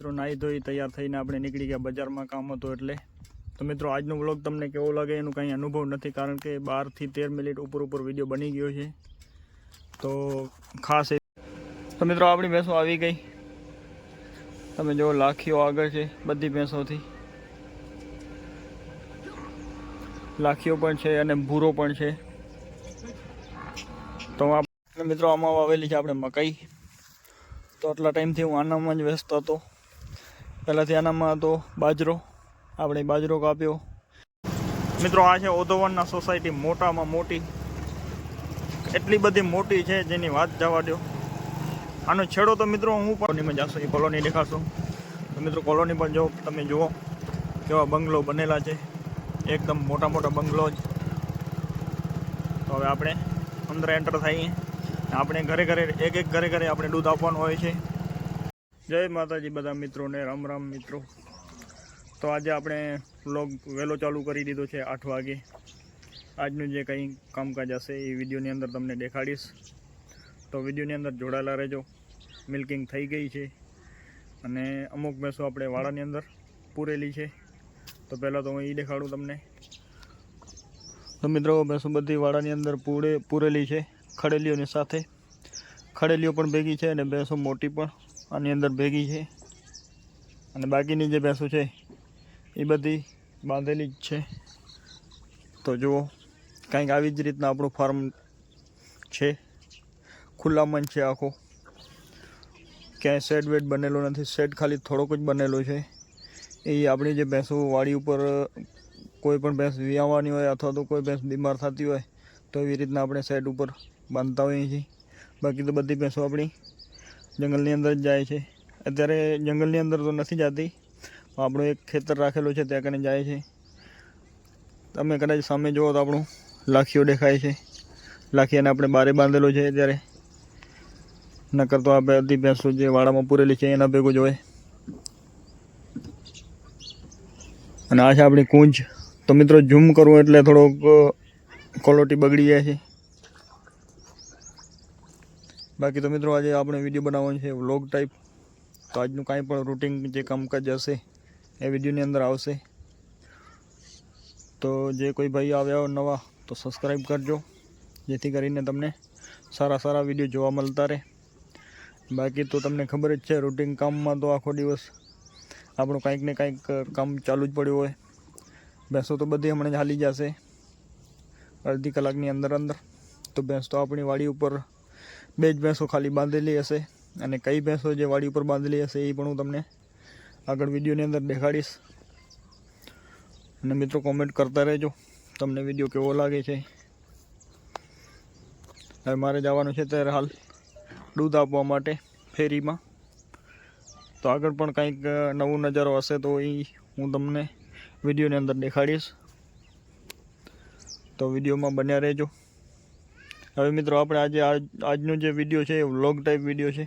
મિત્રો નાહી ધોઈ તૈયાર થઈને આપણે નીકળી ગયા બજારમાં કામ હતું એટલે. તો મિત્રો, આજનો બ્લોગ તમને કેવો લાગે એનું કંઈ અનુભવ નથી, કારણ કે બારથી તેર મિનિટ ઉપર ઉપર વીડિયો બની ગયો છે. તો ખાસ એ તો મિત્રો, આપણી ભેંસો આવી ગઈ. તમે જો લાખીઓ આગળ છે બધી ભેંસોથી. લાખીઓ પણ છે અને ભૂરો પણ છે. તો મિત્રો, આમાં વાવેલી છે આપણે મકાઈ. તો આટલા ટાઈમથી હું આનામાં જ વ્યસ્ત હતો. પહેલાંથી આનામાં હતો બાજરો. આપણે બાજરો કાપ્યો. મિત્રો, આ છે ઓધોવનના સોસાયટી મોટામાં મોટી. એટલી બધી મોટી છે જેની વાત જવા દો આનો છેડો તો મિત્રો હું કોલોનીમાં જાશો, એ કોલોની દેખાશો. તો મિત્રો, કોલોની પણ જો, તમે જુઓ કેવા બંગલો બનેલા છે. એકદમ મોટા મોટા બંગલો જ. તો હવે આપણે અંદર એન્ટર થઈએ. આપણે ઘરે ઘરે, એક એક ઘરે ઘરે આપણે દૂધ આપવાનું હોય છે. જય માતાજી બધા મિત્રોને, રામ રામ મિત્રો. તો આજે આપણે વ્લોગ વહેલો ચાલુ કરી દીધો છે આઠ વાગે. આજનું જે કંઈ કામકાજ હશે એ વિડીયોની અંદર તમને દેખાડીશ. તો વિડીયોની અંદર જોડાયેલા રહેજો. મિલ્કિંગ થઈ ગઈ છે અને અમુક ભેંસો આપણે વાડાની અંદર પૂરેલી છે. તો પહેલાં તો હું એ દેખાડું તમને. તો મિત્રો ભેંસો બધી વાડાની અંદર પૂરે, પૂરેલી છે, ખડેલીઓની સાથે. ખડેલીઓ પણ ભેગી છે અને ભેંસો મોટી પણ. આની અંદર ભેગી છે. અને બાકીની જે ભેંસો છે, એ બધી બાંધેલી જ છે. તો જુઓ, કંઈક આવી જ રીતના આપણું ફાર્મ છે. ખુલ્લા મન છે આખો. ક્યાંય શેડ વેડ બનેલો નથી. શેડ ખાલી થોડોક જ બનેલો છે. એ આપણી જે ભેંસો વાડી ઉપર, કોઈ પણ ભેંસ વિયાવાની હોય અથવા તો કોઈ ભેંસ બીમાર થતી હોય, તો એવી રીતના આપણે શેડ ઉપર બાંધતા હોઈએ છીએ. બાકી તો બધી ભેંસો આપણી જંગલની અંદર જ જાય છે. અત્યારે જંગલની અંદર તો નથી જતી. આપણું એક ખેતર રાખેલું છે, ત્યાં કને જાય છે. તમે કદાચ સામે જુઓ તો આપણું લાખીઓ દેખાય છે. લાખીઓને આપણે બારે બાંધેલો છે અત્યારે. નકર તો આ બધી ભેંસો જે વાડામાં પૂરેલી છે, એના ભેગું જ અને આ છે આપણી કુંજ. તો મિત્રો, ઝૂમ કરવું એટલે થોડોક ક્વોલિટી બગડી જાય છે. બાકી તો મિત્રો આજે આપણે વીડિયો બનાવવાનો છે વ્લોગ ટાઈપ તો આજનું કાંઈ પણ રૂટિન જે કામકાજ હશે એ વિડીયોની અંદર આવશે. તો જે કોઈ ભાઈ આવ્યા હોય નવા, તો સબસ્ક્રાઈબ કરજો. જેથી કરીને તમને સારા સારા વીડિયો જોવા મળતા રહે. બાકી તો તમને ખબર જ છે રૂટિન કામમાં તો આખો દિવસ આપણું કાંઈક ને કાંઈક કામ ચાલુ જ પડ્યું હોય. ભેંસો તો બધી હમણાં હાલી જશે અડધી કલાકની અંદર અંદર. તો ભેંસ તો આપણી વાડી ઉપર બે જ ભેંસો ખાલી બાંધેલી હશે અને કઈ ભેંસો જે વાડી ઉપર બાંધેલી હશે એ પણ હું તમને આગળ વિડીયોની અંદર દેખાડીશ. અને મિત્રો કોમેન્ટ કરતા રહેજો, તમને વીડિયો કેવો લાગે છે. હવે મારે જવાનું છે ત્યારે હાલ દૂધ આપવા માટે ફેરીમાં. તો આગળ પણ કંઈક નવો નજારો હશે તો એ હું તમને વિડીયોની અંદર દેખાડીશ. તો વિડીયોમાં બન્યા રહેજો. હવે મિત્રો આપણે આજે આજ આજનો જે વીડિયો છે એ વ્લોગ ટાઈપ વીડિયો છે.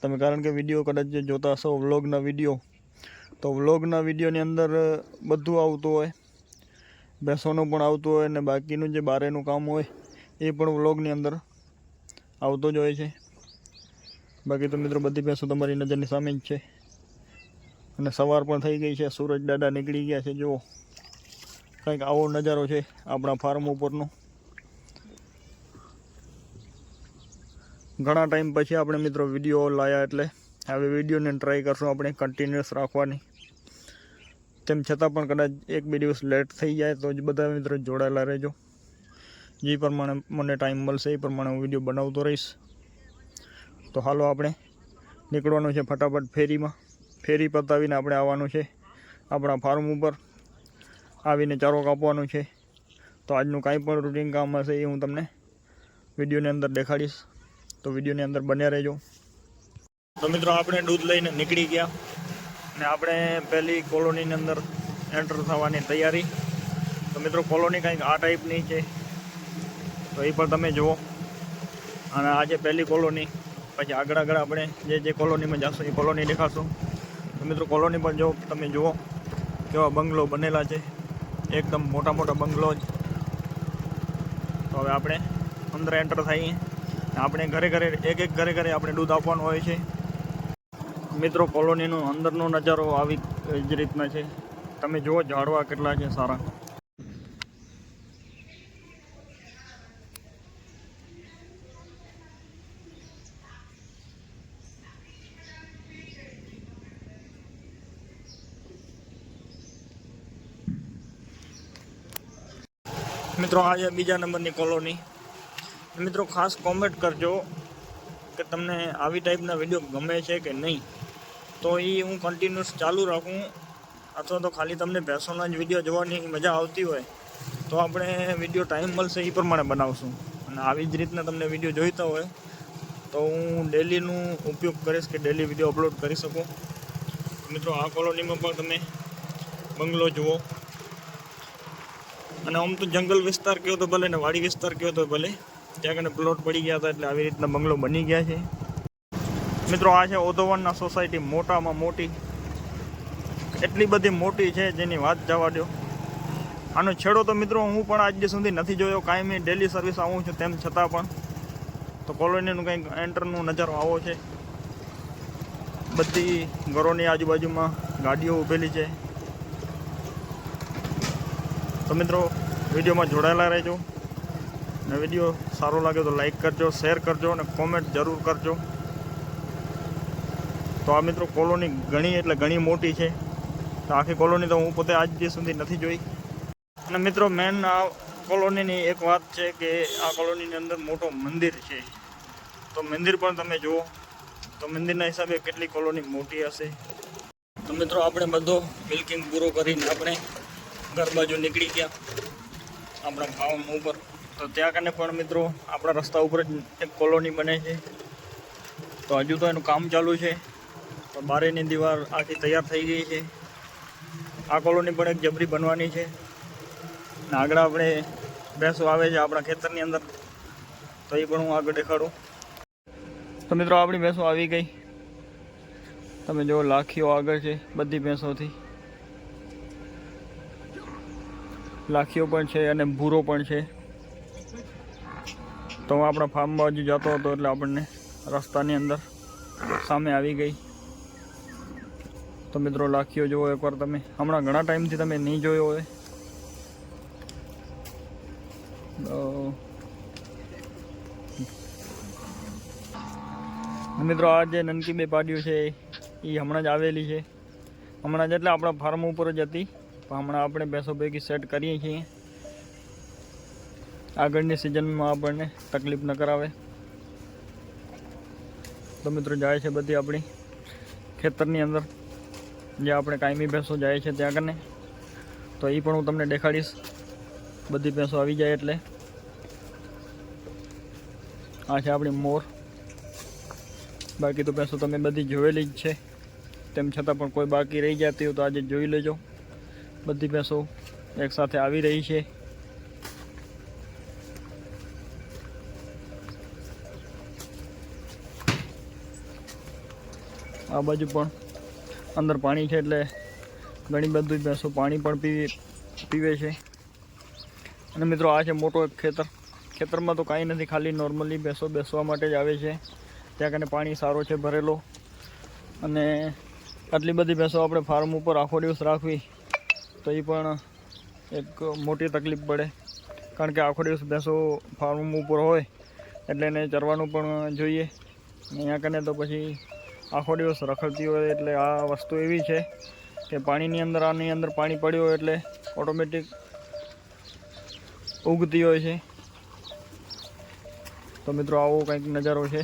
તમે કારણ કે વીડિયો કદાચ જે જોતા હશો વ્લોગના વીડિયો તો વ્લોગના વિડીયોની અંદર બધું આવતું હોય. ભેંસોનું પણ આવતું હોય અને બાકીનું જે બારેનું કામ હોય, એ પણ વ્લોગની અંદર આવતો જ હોય છે. બાકી તો મિત્રો બધી ભેંસો તમારી નજરની સામે જ છે. અને સવાર પણ થઈ ગઈ છે. સૂરજ દાદા નીકળી ગયા છે. જુઓ. કંઈક આવો નજારો છે આપણા ફાર્મ ઉપરનો. ઘણા ટાઈમ પછી આપણે મિત્રો વીડિયો લાયા એટલે હવે વિડીયોને ટ્રાય કરશું આપણે કન્ટિન્યુઅસ રાખવાની. તેમ છતાં પણ કદાચ એક બે દિવસ લેટ થઈ જાય તો જ બધા મિત્રો જોડાયેલા રહેજો. જે પ્રમાણે મને ટાઈમ મળશે એ પ્રમાણે હું વીડિયો બનાવતો રહીશ. તો હાલો આપણે નીકળવાનું છે ફટાફટ ફેરીમાં. ફેરી પતાવીને આપણે આવવાનું છે આપણા ફાર્મ ઉપર. આવીને ચારો કાપવાનું છે. તો આજનું કાંઈ પણ રૂટિન કામ હશે એ હું તમને વિડીયોની અંદર દેખાડીશ. તો વિડીયોની અંદર બન્યા રહેજો. તો મિત્રો, આપણે દૂધ લઈને નીકળી ગયા ને આપણે પહેલી કોલોનીની અંદર એન્ટર થવાની તૈયારી. તો મિત્રો, કોલોની કંઈક આ ટાઈપની છે. તો એ પણ તમે જુઓ. અને આજે પહેલી કોલોની, પછી આગળ આગળ આપણે જે જે કોલોનીમાં જશો એ કોલોની દેખાશું. તો મિત્રો, કોલોની પણ જો તમે જુઓ, કેવા બંગલો બનેલા છે. એકદમ મોટા મોટા બંગલો જ. તો હવે આપણે અંદર એન્ટર થઈએ. આપણે ઘરે ઘરે, એક એક ઘરે ઘરે આપણે દૂધ આપવાનું હોય છે. મિત્રો, કોલોનીનો અંદરનો નજારો આવી જ રીતના છે. તમે જુઓ ઝાડવા કેટલા છે સારા. મિત્રો, આ છે બીજા નંબરની કોલોની. મિત્રો ખાસ કોમેન્ટ કરજો કે તમને આવી ટાઈપના વીડિયો ગમે છે કે નહીં. તો એ હું કન્ટિન્યુઅસ ચાલુ રાખું. અથવા તો ખાલી તમને ભેંસોના જ વીડિયો જોવાની મજા આવતી હોય, તો આપણે વીડિયો ટાઈમ મળશે એ પ્રમાણે બનાવશું. અને આવી જ રીતના તમને વીડિયો જોઈતા હોય, તો હું ડેલીનું ઉપયોગ કરીશ કે ડેલી વીડિયો અપલોડ કરી શકું. મિત્રો, આ કોલોનીમાં પણ તમે બંગલો જુઓ. અને આમ તો જંગલ વિસ્તાર કયો તો ભલે ને વાડી વિસ્તાર કયો તો ભલે ત્યાં કને પ્લોટ પડી ગયા હતા એટલે આવી રીતના બંગલો બની ગયા છે. મિત્રો, આ છે ઓધોવનના સોસાયટી મોટામાં મોટી. એટલી બધી મોટી છે જેની વાત જવા દો આનો છેડો તો મિત્રો હું પણ આજ સુધી નથી જોયો. કાંઈ મેં ડેલી સર્વિસ આવું છું તેમ છતાં પણ. તો કોલોનીનું કંઈક એન્ટરનો નજારો આવો છે. બધી ઘરોની આજુબાજુમાં ગાડીઓ ઊભેલી છે. તો મિત્રો, વિડીયોમાં જોડાયેલા રહેજો. અને વીડિયો સારો લાગે તો લાઈક કરજો શેર કરજો અને કોમેન્ટ જરૂર કરજો. તો આ મિત્રો કોલોની ઘણી એટલે ઘણી મોટી છે. તો આખી કોલોની તો હું પોતે આજ દિવસ સુધી નથી જોઈ. અને મિત્રો મેન આ કોલોનીની એક વાત છે કે આ કોલોનીની અંદર મોટો મંદિર છે. તો મંદિર પણ તમે જુઓ. તો મંદિરના હિસાબે કેટલી કોલોની મોટી હશે. તો મિત્રો આપણે બધો મિલ્કિંગ પૂરો કરીને આપણે ઘર બાજુ નીકળી ગયા. આપણા ફાર્મ ઉપર. તો ત્યાં કને પણ મિત્રો, આપણા રસ્તા ઉપર જ એક કોલોની બને છે. તો હજુ તો એનું કામ ચાલુ છે. તો બારેની દીવાર આખી તૈયાર થઈ ગઈ છે. આ કોલોની પણ એક જબરી બનવાની છે. અને આગળ આપણે ભેંસો આવે છે આપણા ખેતરની અંદર. તો એ પણ હું આગળ દેખાડું. તો મિત્રો, આપણી ભેંસો આવી ગઈ. તમે જો લાખીઓ આગળ છે બધી ભેંસોથી. લાખીઓ પણ છે અને ભૂરો પણ છે. તો હું આપણા ફાર્મ બાજુ જતો હતો એટલે આપણને રસ્તાની અંદર સામે આવી ગઈ. તો મિત્રો લાખીઓ જુઓ એકવાર તમે. હમણાં ઘણા ટાઈમથી તમે નહીં જોયો હોય. મિત્રો આ જે નનકી બે પાડીઓ છે, એ હમણાં જ આવેલી છે. હમણાં જ એટલે આપણા ફાર્મ ઉપર જ હતી. પણ હમણાં આપણે ભેંસો પૈકી સેટ કરીએ છીએ. આગળની સિઝનમાં આપણને તકલીફ ન કરાવે. તો મિત્રો જાય છે બધી આપણી ખેતરની અંદર. જે આપણે કાયમી ભેંસો જાય છે ત્યાં કને તો એ પણ હું તમને દેખાડીશ. બધી ભેંસો આવી જાય એટલે. આ છે આપણી મોર. બાકી તો ભેંસો તમે બધી જોયેલી જ છે. તેમ છતાં પણ કોઈ બાકી રહી જતી હોય તો આજે જોઈ લેજો. બધી ભેંસો એકસાથે આવી રહી છે. આ બાજુ પણ અંદર પાણી છે એટલે ઘણી બધી ભેંસો પાણી પણ પીવી, પીવે છે. અને મિત્રો આ છે મોટો એક ખેતર. ખેતરમાં તો કાંઈ નથી, ખાલી નોર્મલી ભેંસો બેસવા માટે જ આવે છે. ત્યાં કને પાણી સારો છે ભરેલો. અને આટલી બધી ભેંસો આપણે ફાર્મ ઉપર આખો દિવસ રાખવી, તો એ પણ એક મોટી તકલીફ પડે. કારણ કે આખો દિવસ ભેંસો ફાર્મ ઉપર હોય, એટલે એને ચરવાનું પણ જોઈએ. અહીંયા કને તો પછી આખો દિવસ રખડતી હોય એટલે આ વસ્તુ એવી છે કે પાણીની અંદર, આની અંદર પાણી પડ્યું હોય એટલે ઓટોમેટિક ઉગતી હોય છે. તો મિત્રો, આવો કંઈક નજારો છે.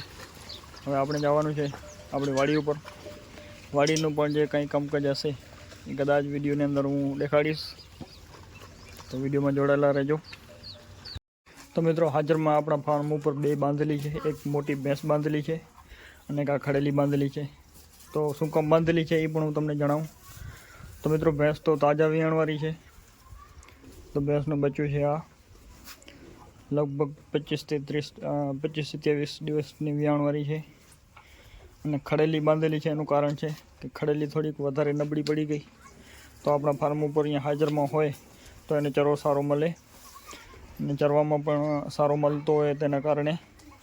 હવે આપણે જવાનું છે આપણી વાડી ઉપર. વાડીનું પણ જે કંઈ કમકજ હશે એ કદાચ વિડીયોની અંદર હું દેખાડીશ. તો વિડીયોમાં જોડાયેલા રહેજો. તો મિત્રો, હાજરમાં આપણા ફાર્મ ઉપર બે બાંધેલી છે. એક મોટી ભેંસ બાંધેલી છે. અને આ ખડેલી બાંધેલી છે. તો શું કામ બાંધેલી છે એ પણ હું તમને જણાવું. તો મિત્રો ભેંસ તો તાજા વિયાણવાળી છે. તો ભેંસનું બચ્ચું છે આ. લગભગ પચીસથી ત્રીસ પચીસ સત્યાવીસ દિવસની વિયાણવાળી છે. અને ખડેલી બાંધેલી છે એનું કારણ છે કે ખડેલી થોડીક વધારે નબળી પડી ગઈ. તો આપણા ફાર્મ ઉપર અહીંયા હાજરમાં હોય તો એને ચરો સારો મળે. અને ચરવામાં પણ સારો મળતો હોય તેના કારણે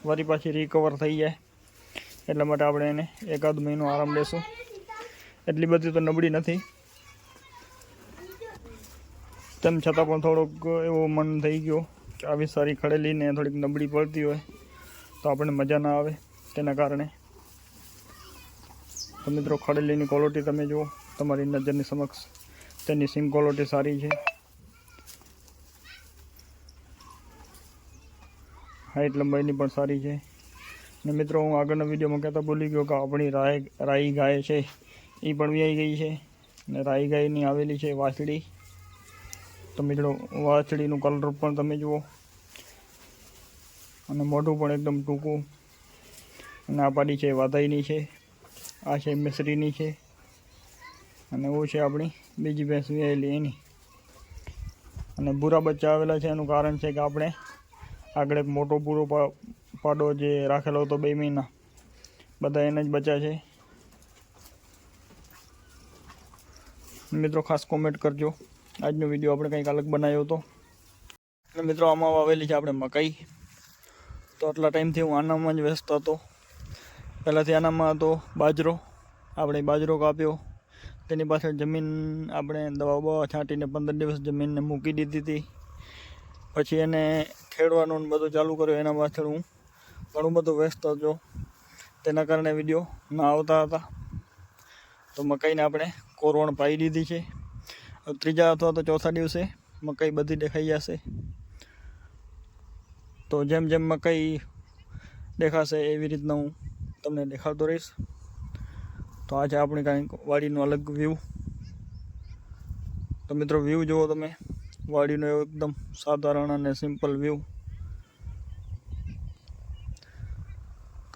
વારી પાછી રિકવર થઈ જાય. એટલા માટે આપણે એને એકાદ મહિનો આરામ લેશું. એટલી બધી તો નબળી નથી. તેમ છતાં પણ થોડોક એવો મન થઈ ગયો કે આવી સારી ખડેલીને થોડીક નબળી પડતી હોય તો આપણને મજા ના આવે તેના કારણે. તો મિત્રો, ખડેલીની ક્વોલિટી તમે જુઓ, તમારી નજરની સમક્ષ તેની સિંગ ક્વોલિટી સારી છે. હાઈટ લંબાઈની પણ સારી છે. ને મિત્રો, હું આગળના વિડીયોમાં કહેતા ભૂલી ગયો કે આપણી રાય, રાઈ ગાય છે એ પણ વ્યાઈ ગઈ છે ને રાઈ ગાયની આવેલી છે વાછડી. તો મિત્રો, વાછડીનું કલર પણ તમે જુઓ. અને મોઢું પણ એકદમ ટૂંકું. અને આ પાડી છે વાધાઈની છે, આ છે મિસરીની છે. અને એવું છે આપણી બીજી ભેંસ વ્યાયેલી એની. અને ભૂરા બચ્ચા આવેલા છે, એનું કારણ છે કે આપણે આગળ એક મોટો પૂરો પાડો જે રાખેલો હતો બે મહિના. બધા એને જ બચ્યા છે. મિત્રો, ખાસ કોમેન્ટ કરજો. આજનો વીડિયો આપણે કંઈક અલગ બનાવ્યો હતો. અને મિત્રો, આમાં વાવેલી છે આપણે મકાઈ. તો આટલા ટાઈમથી હું આનામાં જ વ્યસ્ત હતો. પહેલાંથી આનામાં હતો બાજરો. આપણે બાજરો કાપ્યો. તેની પાછળ જમીન આપણે દવા બવા છાંટીને પંદર દિવસ જમીનને મૂકી દીધી હતી. પછી એને ખેડવાનું બધું ચાલુ કર્યું. એના પાછળ હું ઘણું બધું વ્યસ્ત હતો તેના કારણે વીડિયો ના આવતા હતા. તો મકાઈને આપણે કોરવણ પાઈ દીધી છે. ત્રીજા અથવા તો ચોથા દિવસે મકાઈ બધી દેખાઈ જશે. તો જેમ જેમ મકાઈ દેખાશે એવી રીતના હું તમને દેખાડતો રહીશ. તો આજે આપણે કાંઈક વાડીનો અલગ વ્યૂ તો મિત્રો વ્યૂ જુઓ તમે. વાડીનો એકદમ સાધારણ અને સિમ્પલ વ્યૂ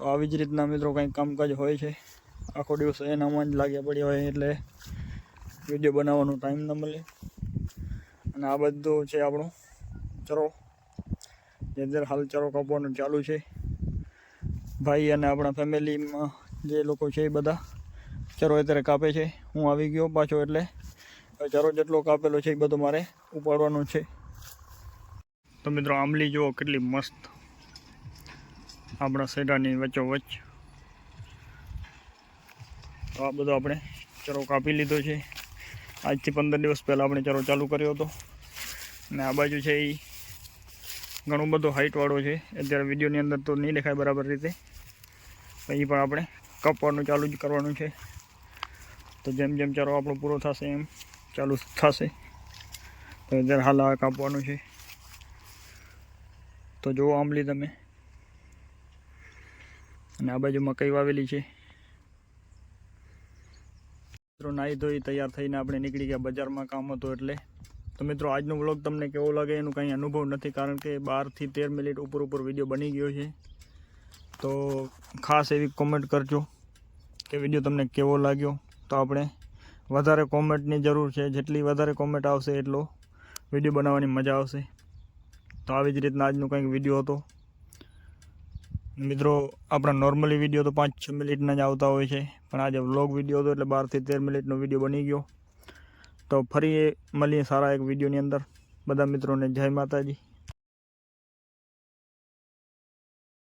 તો આવી જ રીતના મિત્રો કંઈક કામકાજ હોય છે. આખો દિવસ એનામાં જ લાગ્યા પડ્યા હોય એટલે વીડિયો બનાવવાનો ટાઈમ ન મળે. અને આ બધું છે આપણું ચરો. જે અંદર હાલ ચરો કાપવાનું ચાલુ છે. ભાઈ અને આપણા ફેમિલીમાં જે લોકો છે એ બધા ચરો અત્યારે કાપે છે. હું આવી ગયો પાછો એટલે ચરો જેટલો કાપેલો છે એ બધો મારે ઉપાડવાનો છે. તો મિત્રો આંબલી જુઓ કેટલી મસ્ત. આપણા સેડાની વચ્ચોવચ્ચ તો આ બધો આપણે ચરો કાપી લીધો છે. આજથી પંદર દિવસ પહેલાં આપણે ચરો ચાલુ કર્યો હતો. અને આ બાજુ છે એ ઘણો બધો હાઇટવાળો છે. અત્યારે વિડીયોની અંદર તો નહીં દેખાય બરાબર રીતે. પછી પણ આપણે કાપવાનું ચાલુ જ કરવાનું છે. તો જેમ જેમ ચારો આપણો પૂરો થશે એમ ચાલુ થશે. તો અત્યારે હાલ આ કાપવાનું છે. તો જુઓ આંબલી તમે. અને આ બાજુ મકાઈ વાવેલી છે? મિત્રો નાહી ધોઈ તૈયાર થઈને આપણે નીકળી ગયા બજારમાં કામ હતું એટલે. તો મિત્રો, આજનો વ્લોગ તમને કેવો લાગે એનું કંઈ અનુભવ નથી, કારણ કે બારથી તેર મિનિટ ઉપર ઉપર વીડિયો બની ગયો છે. તો ખાસ એવી કોમેન્ટ કરજો કે વીડિયો તમને કેવો લાગ્યો. તો આપણે વધારે કોમેન્ટની જરૂર છે. જેટલી વધારે કોમેન્ટ આવશે એટલો વીડિયો બનાવવાની મજા આવશે. તો આવી જ રીતના આજનો કંઈક વીડિયો હતો. મિત્રો, આપણા નોર્મલી વીડિયો તો પાંચ છ મિનિટના જ આવતા હોય છે, પણ આજે વ્લોગ વીડિયો હતો એટલે બારથી તેર મિનિટનો વીડિયો બની ગયો. તો ફરી મળીએ સારા એક વિડીયોની અંદર. બધા મિત્રોને જય માતાજી.